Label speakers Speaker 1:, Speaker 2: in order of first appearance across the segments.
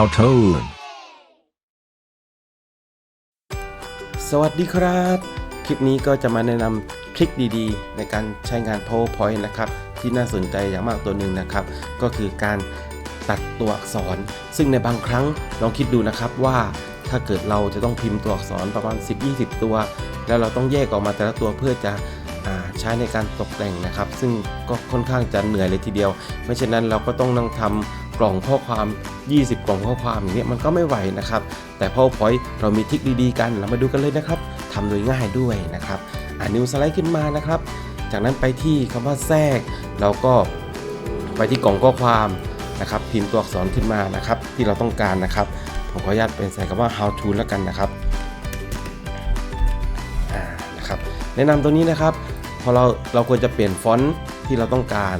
Speaker 1: How tone
Speaker 2: สวัสดีครับ คลิปนี้ก็จะมาแนะนำทริคดีๆ ในการใช้งาน PowerPoint นะครับ ที่น่าสนใจอย่างมากตัวหนึ่งนะครับ ก็คือการตัดตัวอักษร ซึ่งในบางครั้งลองคิดดูนะครับว่าถ้าเกิดเราจะต้องพิมพ์ตัวอักษรประมาณ 10-20 ตัว แล้วเราต้องแยกออกมาแต่ละตัวเพื่อจะอใช้ในการตกแต่งนะครับ ซึ่งก็ค่อนข้างจะเหนื่อยเลยทีเดียว ไม่เช่นนั้นเราก็ต้องนั่งทำ กล่องข้อความ 20 กล่องข้อความอย่างเงี้ยมันก็ไม่ไหวนะครับ แต่ PowerPoint เรามีทิคดีๆกัน เรามาดูกันเลยนะครับทำโดยง่ายด้วยนะครับอ่านิวสไลด์ขึ้นมานะครับ จากนั้นไปที่คำว่าแทรกเราก็ไปที่กล่องข้อความนะครับพิมพ์ตัวอักษรขึ้นมานะครับที่เราต้องการนะครับผมขออนุญาตเป็นใส่คำว่า how to แล้วกันนะครับนะครับแนะนำตัวนี้นะครับพอเราเราควรจะเปลี่ยนฟอนต์ที่เราต้องการ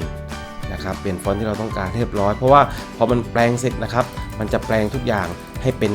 Speaker 2: นะครับเปลี่ยนฟอนต์ที่เราต้องการเรียบร้อย เพราะว่าพอมันแปลงเสร็จนะครับ มันจะแปลงทุกอย่างให้เป็น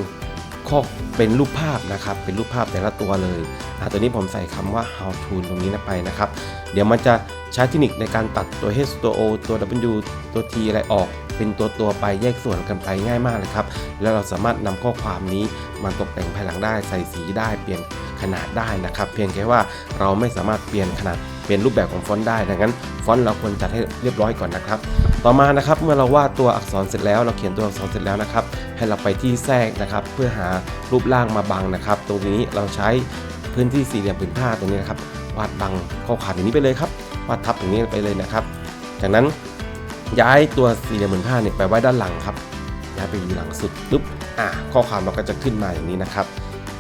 Speaker 2: ข้อเป็นรูปภาพนะครับ เป็นรูปภาพแต่ละตัวเลยอ่าตัวนี้ผมใส่คำว่า how to ตรงนี้นะไปนะครับ เดี๋ยวมันจะใช้เทคนิคในการตัดตัว h ตัว o ตัว w ตัว t อะไรออก เป็นตัวตัวไปแยกส่วนกันไปง่ายมากเลยครับ แล้วเราสามารถนำข้อความนี้มาตกแต่งภายหลังได้ใส่สีได้เปลี่ยนขนาดได้นะครับ เพียงแค่ว่าเราไม่สามารถเปลี่ยนขนาด เปลี่ยนรูปแบบของฟอนต์ได้ดังนั้นฟอนต์เราควรจัดให้เรียบร้อยก่อนนะครับ ต่อมานะครับเมื่อเราวาดตัวอักษรเสร็จแล้ว เราเขียนตัวอักษรเสร็จแล้วนะครับ ให้เราไปที่แทรกนะครับ เพื่อหารูปร่างมาบังนะครับ ตรงนี้เราใช้พื้นที่สี่เหลี่ยมผืนผ้าตรงนี้นะครับวาดบังข้อความอย่างนี้ไปเลยครับวาดทับอย่างนี้ไปเลยนะครับ จากนั้นย้ายตัวสี่เหลี่ยมผืนผ้าเนี่ยไปไว้ด้านหลังครับย้ายไปอยู่หลังสุดปุ๊บอ่าข้อความเราก็จะขึ้นมาอย่างนี้นะครับ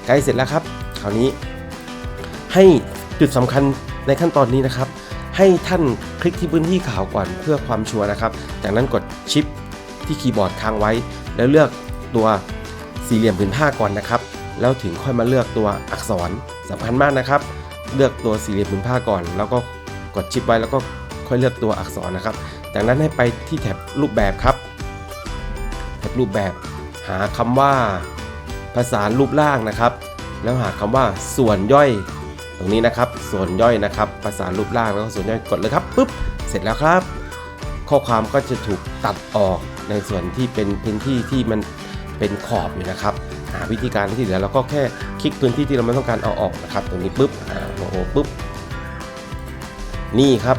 Speaker 2: ใกล้เสร็จแล้วครับ คราวนี้ให้จุดสำคัญ ในขั้นตอนนี้นะครับ ให้ท่านคลิกที่พื้นที่ขาวก่อนเพื่อความชัวร์นะครับ จากนั้นกดชิปที่คีย์บอร์ดค้างไว้ แล้วเลือกตัวสี่เหลี่ยมผืนผ้าก่อนนะครับ แล้วถึงค่อยมาเลือกตัวอักษรสำคัญมากนะครับ เลือกตัวสี่เหลี่ยมผืนผ้าก่อน แล้วก็กดชิปไว้แล้วก็ค่อยเลือกตัวอักษรนะครับ จากนั้นให้ไปที่แท็บรูปแบบครับแท็บรูปแบบหาคำว่าภาษารูปร่างนะครับ แล้วหาคำว่าส่วนย่อย ตรงนี้นะครับ ส่วนย่อยนะครับ ภาษารูปร่างแล้วก็ส่วนย่อยกดเลยครับปุ๊บเสร็จแล้วครับ ข้อความก็จะถูกตัดออกในส่วนที่เป็นพื้นที่ที่มันเป็นขอบอยู่นะครับหาวิธีการที่เหลือเราก็แค่คลิกพื้นที่ที่เราไม่ต้องการเอาออกนะครับ ตรงนี้ปุ๊บอ่าโอ้โหปุ๊บนี่ครับ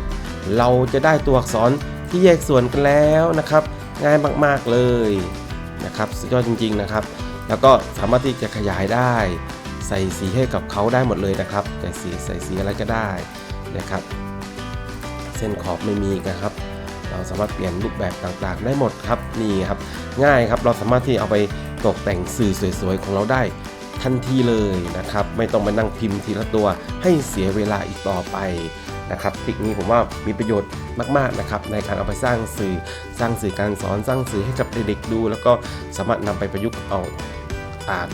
Speaker 2: เราจะได้ตัวอักษรที่แยกส่วนกันแล้วนะครับ ง่ายมากๆเลยนะครับสุดยอดจริง ๆนะครับ แล้วก็สามารถที่จะขยายได้ ใส่สีให้กับเขาได้หมดเลยนะครับใส่สีใส่สีอะไรก็ได้นะครับ เส้นขอบไม่มีนะครับ เราสามารถเปลี่ยนรูปแบบต่างๆ ได้หมดครับนี่ครับ ง่ายครับเราสามารถที่เอาไปตกแต่งสื่อสวยๆของเราได้ทันทีเลยนะครับ ไม่ต้องมานั่งพิมพ์ทีละตัวให้เสียเวลาอีกต่อไปนะครับทริคนี้ผมว่ามีประโยชน์มากๆนะครับในการเอาไปสร้างสื่อสร้างสื่อการสอนสร้างสื่อให้กับเด็กๆดู แล้วก็สามารถนำไปประยุกต์เอา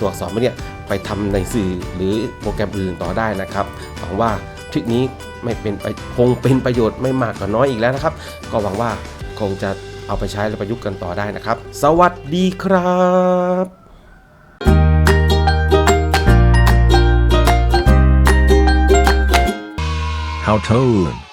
Speaker 2: ตัวอักษรพวกเนี้ยไปทำในสื่อหรือโปรแกรมอื่นต่อได้นะครับหวังว่าทริคนี้ไม่เป็นไปคงเป็นประโยชน์ไม่มากก็น้อยอีกแล้วนะครับ ก็หวังว่าคงจะเอาไปใช้และประยุกต์กันต่อได้นะครับ สวัสดีครับ
Speaker 1: How tone